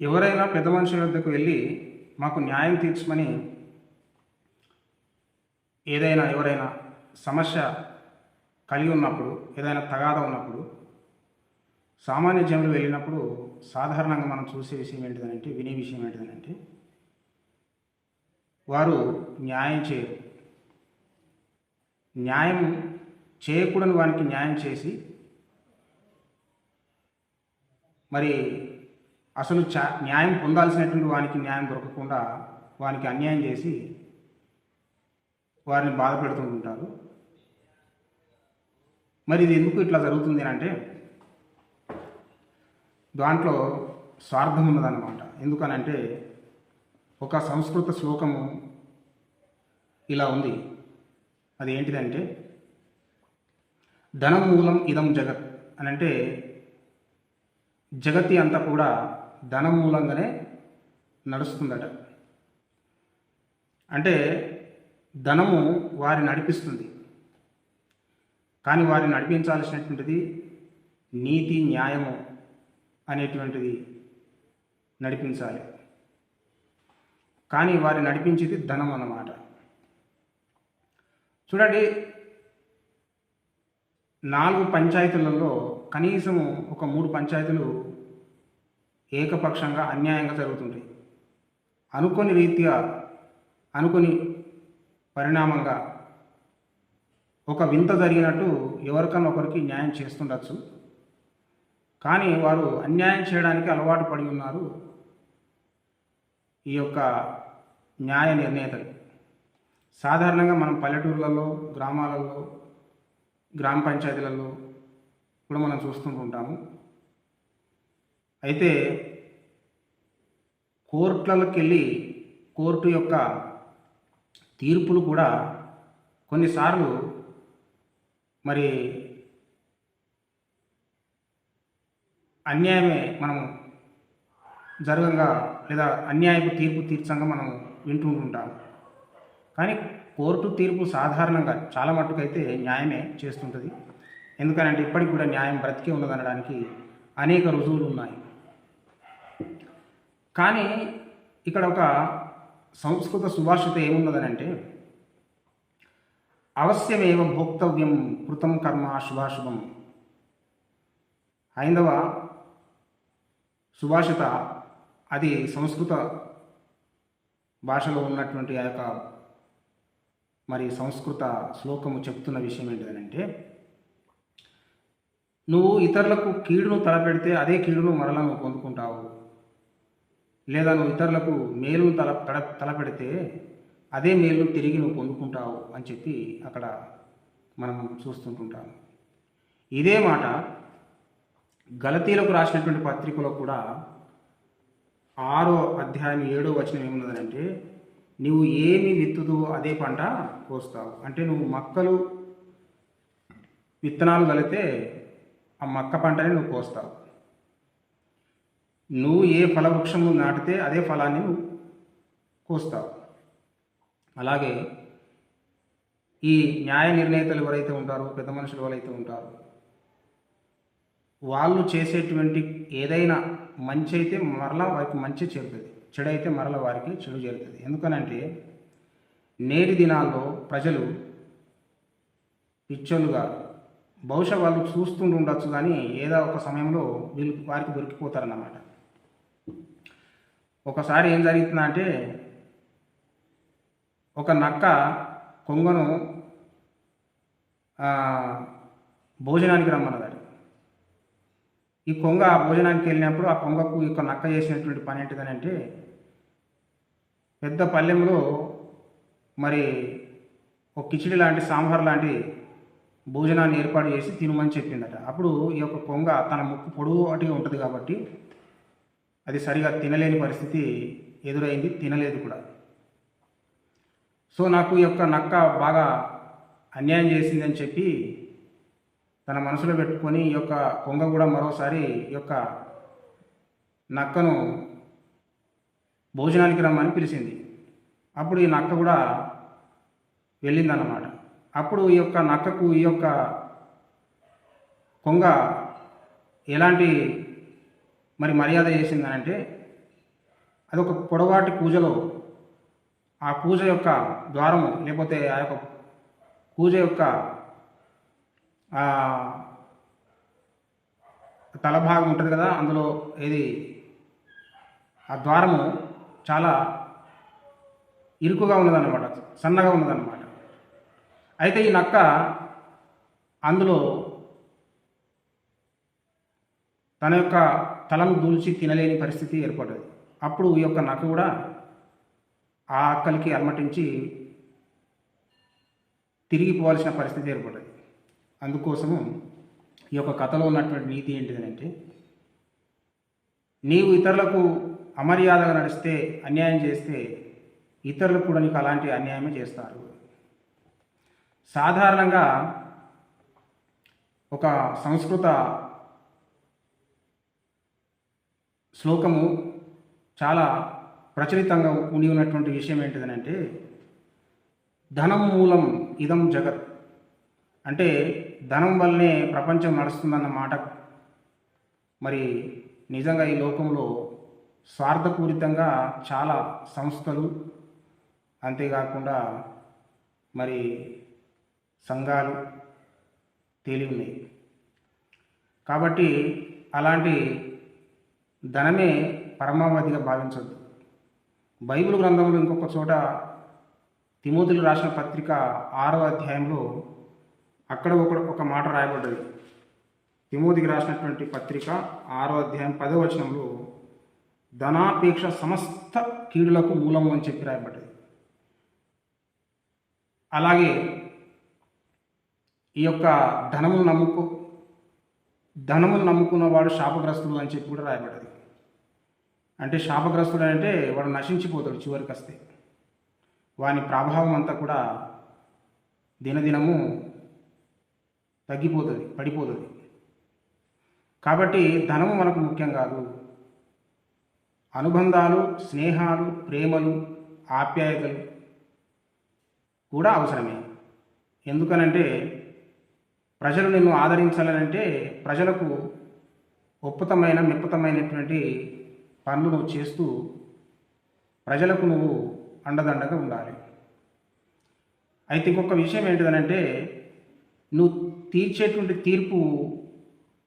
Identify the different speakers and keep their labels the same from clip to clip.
Speaker 1: ఎవరైనా పెద్ద మనుషుల వద్దకు వెళ్ళి మాకు న్యాయం తీర్చమని ఏదైనా ఎవరైనా సమస్య కలిగి ఉన్నప్పుడు ఏదైనా తగాద ఉన్నప్పుడు సామాన్య జనులు వెళ్ళినప్పుడు సాధారణంగా మనం చూసే విషయం ఏంటిదనంటే వినే విషయం ఏంటిదనంటే వారు న్యాయం చేయరు. న్యాయం చేయకూడని వారికి న్యాయం చేసి మరి అసలు చా న్యాయం పొందాల్సినటువంటి వానికి న్యాయం దొరకకుండా వానికి అన్యాయం చేసి వారిని బాధ పెడుతుంటారు మరి ఇది ఎందుకు ఇట్లా జరుగుతుంది అని అంటే దాంట్లో స్వార్థం ఉన్నదన్నమాట. ఎందుకనంటే ఒక సంస్కృత శ్లోకము ఇలా ఉంది. అది ఏంటిదంటే ధనం మూలం ఇదం జగత్ అని అంటే జగతి అంతా కూడా ధనం మూలంగానే నడుస్తుందట. అంటే ధనము వారి నడిపిస్తుంది. కానీ వారిని నడిపించాల్సినటువంటిది నీతి న్యాయము అనేటువంటిది నడిపించాలి. కానీ వారి నడిపించేది ధనం అన్నమాట. చూడండి నాలుగు పంచాయతీలలో కనీసము ఒక మూడు పంచాయతీలు ఏకపక్షంగా అన్యాయంగా జరుగుతుంటాయి. అనుకోని రీత్యా అనుకోని పరిణామంగా ఒక వింత జరిగినట్టు ఎవరికన్నా ఒకరికి న్యాయం చేస్తుండొచ్చు. కానీ వారు అన్యాయం చేయడానికి అలవాటు పడి ఉన్నారు ఈ యొక్క న్యాయ నిర్ణేతలు. సాధారణంగా మనం పల్లెటూర్లలో గ్రామాలలో గ్రామ పంచాయతీలలో కూడా మనం చూస్తుంటుంటాము. అయితే కోర్టులకి వెళ్ళి కోర్టు యొక్క తీర్పులు కూడా కొన్నిసార్లు మరి అన్యాయమే మనం జరగంగా లేదా అన్యాయపు తీర్పు తీర్చంగా మనం వింటూ ఉంటాం కానీ కోర్టు తీర్పు సాధారణంగా చాలా మట్టుకైతే న్యాయమే చేస్తుంటుంది. ఎందుకనంటే ఇప్పటికి కూడా న్యాయం బ్రతికే ఉన్నదనడానికి అనేక రుజువులు ఉన్నాయి. కానీ ఇక్కడ ఒక సంస్కృత సుభాషిత ఏమున్నదనంటే అవశ్యమేవ భోక్తవ్యం కృతం కర్మ శుభాశుభం. హైందవ సుభాషిత అది సంస్కృత భాషలో ఉన్నటువంటి ఆ యొక్క మరి సంస్కృత శ్లోకము చెప్తున్న విషయం ఏంటిదనంటే నువ్వు ఇతరులకు కీడును తలపెడితే అదే కీడును మరలా నువ్వు పొందుకుంటావు. లేదా నువ్వు ఇతరులకు మేలు తల తడ తలపెడితే అదే మేలు తిరిగి నువ్వు పొందుకుంటావు అని చెప్పి అక్కడ మనం చూస్తుంటుంటాం ఇదే మాట గలతీలకు రాసినటువంటి పత్రికలో కూడా ఆరో అధ్యాయం ఏడో వచనం ఏమున్నదంటే నువ్వు ఏమి విత్తుదో అదే పంట కోస్తావు. అంటే నువ్వు మొక్కలు విత్తనాలు కలితే ఆ మక్క పంటని నువ్వు కోస్తావు. నువ్వు ఏ ఫలవృక్షము నాటితే అదే ఫలాన్ని నువ్వు కోస్తావు. అలాగే ఈ న్యాయ నిర్ణేతలు ఎవరైతే ఉంటారో పెద్ద మనుషులు ఎవరైతే ఉంటారో వాళ్ళు చేసేటువంటి ఏదైనా మంచి అయితే మరలా వారికి మంచి చేరుతుంది. చెడు అయితే మరలా వారికి చెడు చేరుతుంది. ఎందుకనంటే నేటి దినాల్లో ప్రజలు పిచ్చోలుగా బహుశా వాళ్ళు చూస్తుండి ఉండొచ్చు కానీ ఏదో ఒక సమయంలో వీళ్ళు వారికి దొరికిపోతారన్నమాట. ఒకసారి ఏం జరుగుతుందంటే ఒక నక్క కొంగను భోజనానికి రమ్మన్నదాడు ఈ కొంగ ఆ భోజనానికి వెళ్ళినప్పుడు ఆ కొంగకు ఈ నక్క చేసినటువంటి పని ఏంటిదని అంటే పెద్ద పల్లెంలో మరి ఒక కిచిడి లాంటి సాంబార్ లాంటి భోజనాన్ని ఏర్పాటు చేసి తినమని చెప్పిందట. అప్పుడు ఈ యొక్క కొంగ తన ముక్కు పొడవుటిగా ఉంటుంది కాబట్టి అది సరిగా తినలేని పరిస్థితి ఎదురైంది తినలేదు కూడా. సో నాకు ఈ యొక్క నక్క బాగా అన్యాయం చేసిందని చెప్పి తన మనసులో పెట్టుకొని ఈ యొక్క కొంగ కూడా మరోసారి ఈ యొక్క నక్కను భోజనానికి రమ్మని పిలిచింది. అప్పుడు ఈ నక్క కూడా వెళ్ళిందన్నమాట. అప్పుడు ఈ యొక్క నక్కకు ఈ యొక్క కొంగ ఎలాంటి మరి మర్యాద చేసిందనంటే అది ఒక పొడవాటి పూజలో ఆ పూజ యొక్క ద్వారము లేకపోతే ఆ యొక్క పూజ యొక్క తలభాగం తల భాగం ఉంటుంది కదా అందులో ఏది? ఆ ద్వారము చాలా ఇరుకుగా ఉన్నదన్నమాట సన్నగా ఉన్నదన్నమాట. అయితే ఈ నక్క అందులో తన యొక్క తలను దూల్చి తినలేని పరిస్థితి ఏర్పడ్డది. అప్పుడు ఈ యొక్క నక్క కూడా ఆ అక్కలికి అలమటించి తిరిగిపోవాల్సిన పరిస్థితి ఏర్పడింది అందుకోసము ఈ యొక్క కథలో ఉన్నటువంటి నీతి ఏంటిదంటే నీవు ఇతరులకు అమర్యాదగా నడిస్తే అన్యాయం చేస్తే ఇతరులకు కూడా నీకు అలాంటి అన్యాయమే చేస్తారు. సాధారణంగా ఒక సంస్కృత శ్లోకము చాలా ప్రచలితంగా ఉండి ఉన్నటువంటి విషయం ఏంటిదనంటే ధనం మూలం ఇదం జగత్. అంటే ధనం వల్లనే ప్రపంచం నడుస్తుందన్న మాట. మరి నిజంగా ఈ లోకంలో స్వార్థపూరితంగా చాలా సంస్థలు అంతేకాకుండా మరి సంఘాలు తేలి ఉన్నాయి. కాబట్టి అలాంటి ధనమే పరమావధిగా భావించొద్దు. బైబిల్ గ్రంథంలో ఇంకొక చోట తిమోతులు రాసిన పత్రిక ఆరో అధ్యాయంలో అక్కడ ఒక ఒక మాట రాయబడ్డది. తిమోతికి రాసినటువంటి పత్రిక ఆరో అధ్యాయం పదో వచనంలో ధనాపేక్ష సమస్త కీడులకు మూలం అని చెప్పి రాయబడ్డది. అలాగే ఈ యొక్క ధనమును నమ్ముకో ధనమును నమ్ముకున్నవాడు శాపగ్రస్తుడు అని చెప్పి కూడా రాయబడ్డది. అంటే శాపగ్రస్తుడు అంటే వాడు నశించిపోతాడు చివరికి వస్తే వాని ప్రభావం అంతా కూడా దినదినము తగ్గిపోతుంది పడిపోతుంది. కాబట్టి ధనము మనకు ముఖ్యం కాదు. అనుబంధాలు స్నేహాలు ప్రేమలు ఆప్యాయతలు కూడా అవసరమే. ఎందుకనంటే ప్రజలు నిన్ను ఆదరించాలనంటే ప్రజలకు ఒప్పుతమైన మిప్పతమైనటువంటి పనులు నువ్వు చేస్తూ ప్రజలకు నువ్వు అండదండగా ఉండాలి. అయితే ఇంకొక విషయం ఏంటిదనంటే నువ్వు తీర్చేటువంటి తీర్పు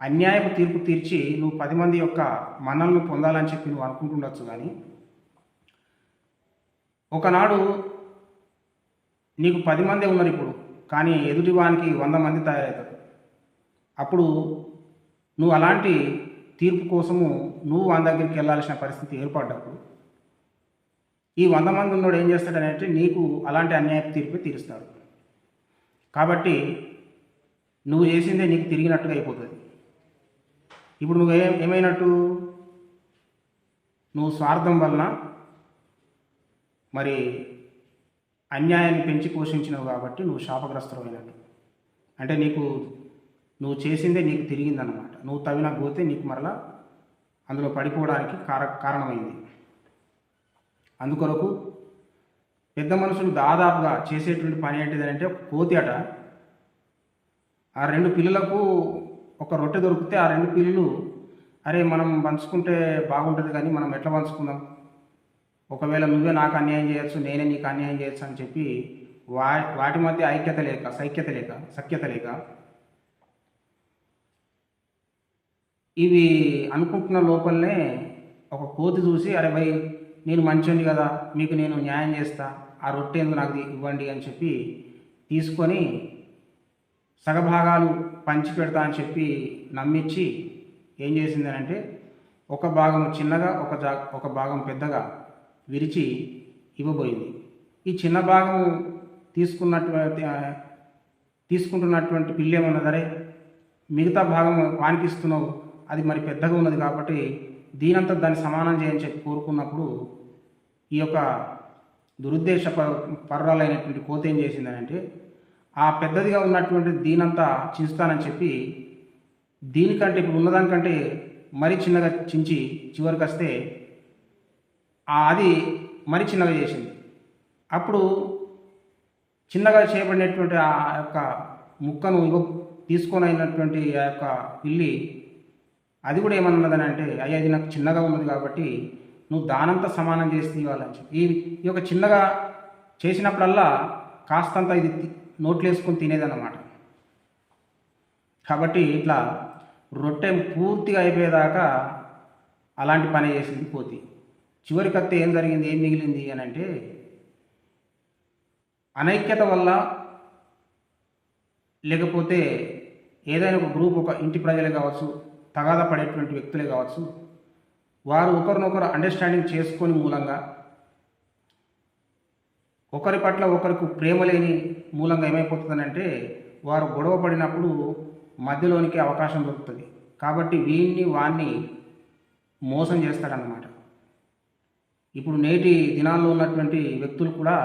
Speaker 1: అన్యాయపు తీర్పు తీర్చి నువ్వు పది మంది యొక్క మన్నలను పొందాలని చెప్పి నువ్వు అనుకుంటుండొచ్చు కానీ ఒకనాడు నీకు పది మందే ఉన్నారు ఇప్పుడు కానీ ఎదుటివానికి వంద మంది తయారవుతారు. అప్పుడు నువ్వు అలాంటి తీర్పు కోసము నువ్వు వాని దగ్గరికి వెళ్ళాల్సిన పరిస్థితి ఏర్పడ్డప్పుడు ఈ వంద మంది ఉన్నోడు ఏం చేస్తాడనంటే నీకు అలాంటి అన్యాయపు తీర్పు తీరుస్తాడు కాబట్టి నువ్వు చేసిందే నీకు తిరిగినట్టుగా అయిపోతుంది. ఇప్పుడు నువ్వు ఏ ఏమైనట్టు? నువ్వు స్వార్థం వలన మరి అన్యాయాన్ని పెంచి పోషించినవు కాబట్టి నువ్వు శాపగ్రస్తుడమైనట్టు అంటే నీకు నువ్వు చేసిందే నీకు తిరిగిందన్నమాట. నువ్వు తవ్విన పోతే నీకు మరలా అందులో పడిపోవడానికి కార కారణమైంది. అందుకొరకు పెద్ద మనుషులు దాదాపుగా చేసేటువంటి పని ఏంటిదంటే అంటే కోతి అట. ఆ రెండు పిల్లలకు ఒక రొట్టె దొరికితే ఆ రెండు పిల్లలు అరే మనం పంచుకుంటే బాగుంటుంది కానీ మనం ఎట్లా పంచుకుందాం? ఒకవేళ నువ్వే నాకు అన్యాయం చేయొచ్చు నేనే నీకు అన్యాయం చేయొచ్చు అని చెప్పి వా వాటి మధ్య ఐక్యత లేక సైక్యత లేక సఖ్యత లేక ఇవి అనుకుంటున్న లోపలనే ఒక కోతి చూసి అరే భయ్ నేను మంచోని కదా మీకు నేను న్యాయం చేస్తా ఆ రొట్టె ఎందుకు నాకు ఇవ్వండి అని చెప్పి తీసుకొని సగభాగాలు పంచి పెడతా అని చెప్పి నమ్మించి ఏం చేసింది అంటే ఒక భాగం చిన్నగా ఒక జా ఒక భాగం పెద్దగా విరిచి ఇవ్వబోయింది. ఈ చిన్న భాగం తీసుకున్నటువంటి తీసుకుంటున్నటువంటి పిల్లేమన్నదరే మిగతా భాగం వానికి ఇస్తున్నావు అది మరి పెద్దగా ఉన్నది కాబట్టి దీనంతా దాన్ని సమానం చేయని చెప్పి కోరుకున్నప్పుడు ఈ యొక్క దురుద్దేశ పర్రాలైనటువంటి కోత ఏం చేసిందని అంటే ఆ పెద్దదిగా ఉన్నటువంటి దీనంతా చించుతానని చెప్పి దీనికంటే ఇప్పుడు ఉన్నదానికంటే మరి చిన్నగా చించి చివరికి వస్తే ఆ అది మరి చిన్నగా చేసింది. అప్పుడు చిన్నగా చేయబడినటువంటి ఆ యొక్క ముక్కను తీసుకొని అయినటువంటి ఆ యొక్క పిల్లి అది కూడా ఏమన్నదని అంటే అయ్యా ఇది నాకు చిన్నగా ఉన్నది కాబట్టి నువ్వు దానంతా సమానం చేసి ఇవ్వాలని చెప్పి. ఈ ఈ యొక్క చిన్నగా చేసినప్పుడల్లా కాస్తంత ఇది నోట్లేసుకొని వేసుకొని తినేదన్నమాట. కాబట్టి ఇట్లా రొట్టె పూర్తిగా అయిపోయేదాకా అలాంటి పని చేసింది పోతి. చివరికి వస్తే ఏం జరిగింది ఏం మిగిలింది అని అంటే అనైక్యత వల్ల లేకపోతే ఏదైనా ఒక గ్రూప్ ఒక ఇంటి ప్రజలు కావచ్చు తగాద పడేటువంటి వ్యక్తులే కావచ్చు. వారు ఒకరినొకరు అండర్స్టాండింగ్ చేసుకొని మూలంగా ఒకరి పట్ల ఒకరికి ప్రేమ లేని మూలంగా ఏమైపోతుందనంటే వారు గొడవ పడినప్పుడు మధ్యలోనికి అవకాశం దొరుకుతుంది. కాబట్టి వీన్ని వాణ్ణి మోసం చేస్తాడనమాట ఇప్పుడు నేటి దినాల్లో ఉన్నటువంటి వ్యక్తులు కూడా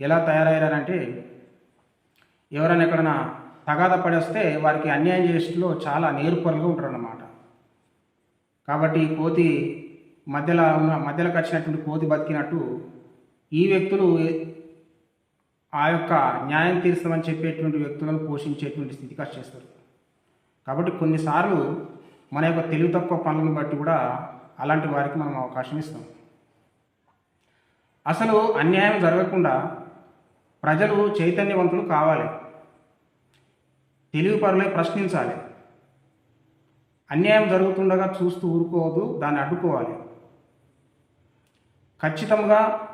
Speaker 1: ఎలా తయారయ్యారంటే ఎవరైనా ఎక్కడైనా తగాద పడేస్తే వారికి అన్యాయం చేసేలో చాలా నేర్పరులుగా ఉంటారన్నమాట. కాబట్టి ఈ కోతి మధ్యలో ఉన్న మధ్యలోకి వచ్చినటువంటి కోతి బతికినట్టు ఈ వ్యక్తులు ఆ యొక్క న్యాయం తీరుస్తామని చెప్పేటువంటి వ్యక్తులను పోషించేటువంటి స్థితికి వచ్చేస్తారు కాబట్టి కొన్నిసార్లు మన యొక్క తెలివి తక్కువ పనులను బట్టి కూడా అలాంటి వారికి మనం అవకాశం ఇస్తాం. అసలు అన్యాయం జరగకుండా ప్రజలు చైతన్యవంతులు కావాలి. తెలివిపరులై ప్రశ్నించాలి. అన్యాయం జరుగుతుండగా చూస్తూ ఊరుకోవద్దు దాన్ని అడ్డుకోవాలి. ఖచ్చితంగా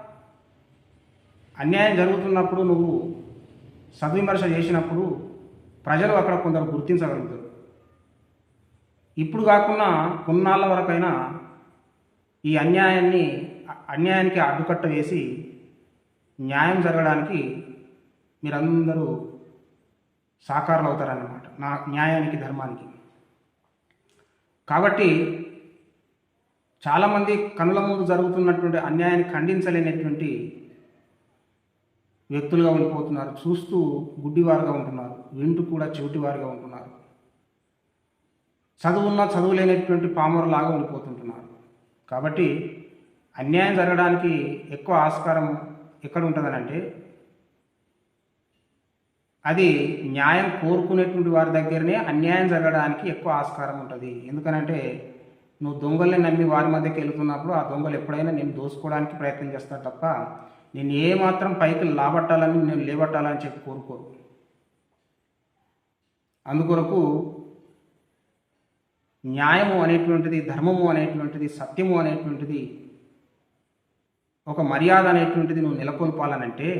Speaker 1: అన్యాయం జరుగుతున్నప్పుడు నువ్వు సద్విమర్శ చేసినప్పుడు ప్రజలు అక్కడ కొందరు గుర్తించగలుగుతారు. ఇప్పుడు కాకుండా కొన్నాళ్ళ వరకైనా ఈ అన్యాయాన్ని అన్యాయానికి అడ్డుకట్ట వేసి న్యాయం జరగడానికి మీరందరూ సాకారులు అవుతారన్నమాట నా న్యాయానికి ధర్మానికి. కాబట్టి చాలామంది కనుల ముందు జరుగుతున్నటువంటి అన్యాయాన్ని ఖండించలేనటువంటి వ్యక్తులుగా ఉండిపోతున్నారు. చూస్తూ గుడ్డివారుగా ఉంటున్నారు. వింటూ కూడా చెవిటివారుగా ఉంటున్నారు. చదువున్న చదువు లేనటువంటి పామరులాగా ఉండిపోతుంటున్నారు. కాబట్టి అన్యాయం జరగడానికి ఎక్కువ ఆస్కారం ఎక్కడ ఉంటుందనంటే అది న్యాయం కోరుకునేటువంటి వారి దగ్గరనే అన్యాయం జరగడానికి ఎక్కువ ఆస్కారం ఉంటుంది. ఎందుకనంటే నువ్వు దొంగల్ని నమ్మి వారి మధ్యకి వెళుతున్నప్పుడు ఆ దొంగలు ఎప్పుడైనా నేను దోసుకోవడానికి ప్రయత్నం చేస్తారు తప్ప నేను ఏమాత్రం పైకి లాబట్టాలని నేను లేబట్టాలని చెప్పి కోరుకోరు. అందుకొరకు న్యాయము అనేటువంటిది ధర్మము అనేటువంటిది సత్యము అనేటువంటిది ఒక మర్యాద అనేటువంటిది నువ్వు నెలకొల్పాలనంటే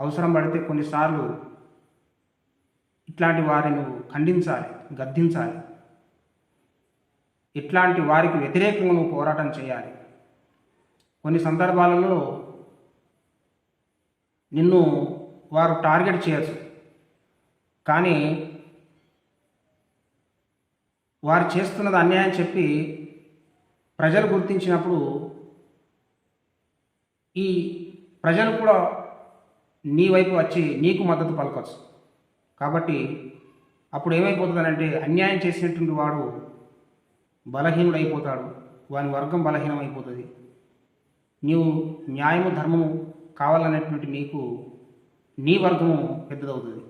Speaker 1: అవసరం పడితే కొన్నిసార్లు ఇట్లాంటి వారిని ఖండించాలి గద్దించాలి. ఇట్లాంటి వారికి వ్యతిరేకంగా నువ్వు పోరాటం చేయాలి. కొన్ని సందర్భాలలో నిన్ను వారు టార్గెట్ చేయొచ్చు. కానీ వారు చేస్తున్నది అన్యాయం చెప్పి ప్రజలు గుర్తించినప్పుడు ఈ ప్రజలు కూడా నీ వైపు వచ్చి నీకు మద్దతు పలకచ్చు. కాబట్టి అప్పుడు ఏమైపోతుందనంటే అన్యాయం చేసినటువంటి వాడు బలహీనుడు అయిపోతాడు వాని వర్గం బలహీనం అయిపోతుంది నీవు న్యాయము ధర్మము కావాలనేటువంటి నీకు నీ వర్గము పెద్దదవుతుంది.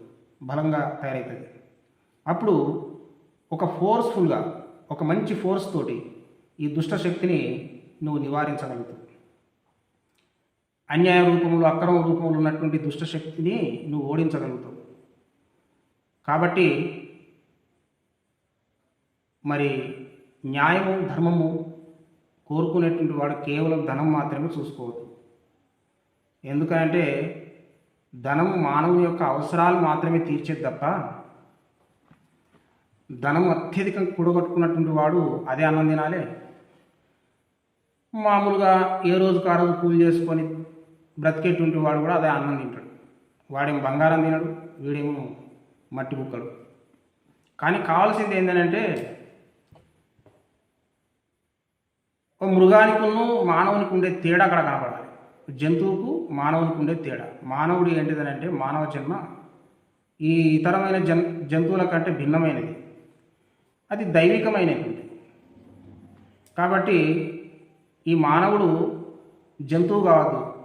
Speaker 1: బలంగా తయారవుతుంది అప్పుడు ఒక ఫోర్స్ఫుల్గా ఒక మంచి ఫోర్స్ తోటి ఈ దుష్ట శక్తిని నువ్వు నివారించగలుగుతావు. అన్యాయ రూపంలో అక్రమ రూపంలో ఉన్నటువంటి దుష్ట శక్తిని నువ్వు ఓడించగలుగుతావు. కాబట్టి మరి న్యాయము ధర్మము కోరుకునేటువంటి వాడు కేవలం ధనం మాత్రమే చూసుకోవద్దు. ఎందుకంటే ధనం మానవుని యొక్క అవసరాలు మాత్రమే తీర్చేది తప్ప ధనం అత్యధికంగా కూడగట్టుకున్నటువంటి వాడు అదే అన్నం తినాలే. మామూలుగా ఏ రోజు కారోజు కూలి చేసుకొని బ్రతికేటువంటి వాడు కూడా అదే అన్నం తింటాడు. వాడేమో బంగారం తినడు వీడేమో మట్టి బుక్కడు కానీ కావాల్సింది ఏంటంటే ఒక మృగానికును మానవునికి ఉండే తేడా అక్కడ కనపడాలి. జంతువుకు మానవునికి ఉండే తేడా. మానవుడు ఏంటిదనంటే మానవ జన్మ ఈ ఇతరమైన జన్ జంతువుల కంటే భిన్నమైనది. అది దైవికమైనటువంటి కాబట్టి ఈ మానవుడు జంతువు కావద్దు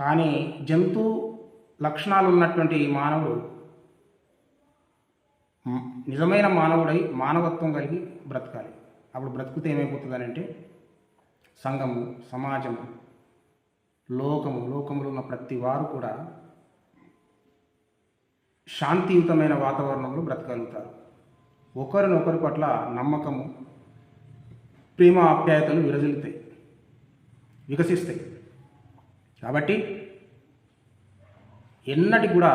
Speaker 1: కానీ జంతు లక్షణాలు ఉన్నటువంటి ఈ మానవుడు నిజమైన మానవుడై మానవత్వం కలిగి బ్రతకాలి. అప్పుడు బ్రతుకుతే ఏమైపోతుందని అంటే సంఘము సమాజము లోకము లోకములో ఉన్న ప్రతి వారు కూడా శాంతియుతమైన వాతావరణంలో బ్రతకగలుగుతారు. ఒకరినొకరి పట్ల నమ్మకము ప్రేమ ఆప్యాయతలు విరజిల్తాయి వికసిస్తాయి. కాబట్టి ఎన్నటి కూడా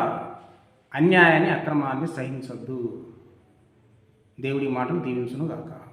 Speaker 1: అన్యాయాన్ని అక్రమాన్ని సహించొద్దు. దేవుడి మాటలు దీవించును గాక